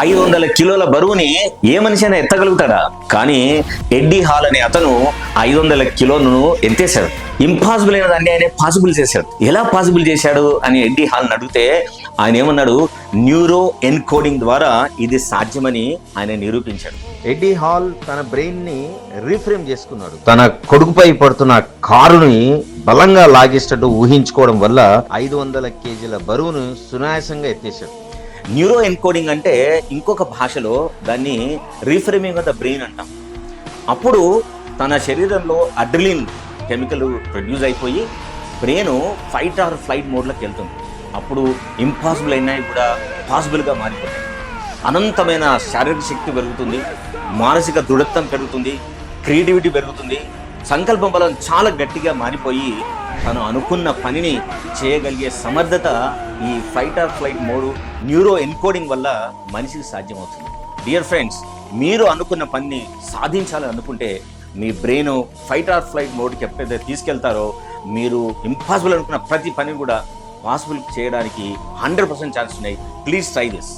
ఐదు వందల కిలోల బరువుని ఏ మనిషి అయినా ఎత్తగలుగుతాడా? కానీ ఎడ్డీ హాల్ అనే అతను ఐదు వందల కిలోను ఎత్తేశాడు. ఇంపాసిబుల్ అయిన దాన్ని ఆయన పాసిబుల్ చేశాడు. ఎలా పాసిబుల్ చేశాడు అని ఎడ్డీ హాల్ని అడిగితే ఆయన ఏమన్నాడు? న్యూరో ఎన్కోడింగ్ ద్వారా ఇది సాధ్యమని ఆయన నిరూపించాడు. ఎడ్డీ హాల్ తన బ్రెయిన్ని రీఫ్రేమ్ చేసుకున్నాడు. తన కొడుకుపై పడుతున్న కారుని బలంగా లాగేటట్టు ఊహించుకోవడం వల్ల ఐదు వందల కేజీల బరువును సునాయాసంగా ఎత్తేశాడు. న్యూరో ఎన్కోడింగ్ అంటే ఇంకొక భాషలో దాన్ని రీఫ్రేమింగ్ ఆఫ్ ద బ్రెయిన్ అంటాం. అప్పుడు తన శరీరంలో అడ్రిలిన్ కెమికల్ ప్రొడ్యూస్ అయిపోయి బ్రెయిన్ ఫైట్ ఆర్ ఫ్లైట్ మోడ్లోకి వెళ్తుంది. అప్పుడు ఇంపాసిబుల్ అయినవి కూడా పాసిబుల్గా మారిపోతాయి. అనంతమైన శారీరక శక్తి పెరుగుతుంది మానసిక దృఢత్వం పెరుగుతుంది క్రియేటివిటీ పెరుగుతుంది సంకల్పం బలం చాలా గట్టిగా మారిపోయి తను అనుకున్న పనిని చేయగలిగే సమర్థత ఈ fight or flight mode neuro encoding వల్ల మనిషికి సాధ్యమవుతుంది. డియర్ ఫ్రెండ్స్ మీరు అనుకున్న పనిని సాధించాలని అనుకుంటే మీ బ్రెయిన్ ఫైట్ ఆర్ ఫ్లైట్ మోడ్కి ఎప్పుడైతే తీసుకెళ్తారో మీరు ఇంపాసిబుల్ అనుకున్న ప్రతి పని కూడా పాసిబుల్ చేయడానికి హండ్రెడ్ పర్సెంట్ ఛాన్స్ ఉన్నాయి. Please try this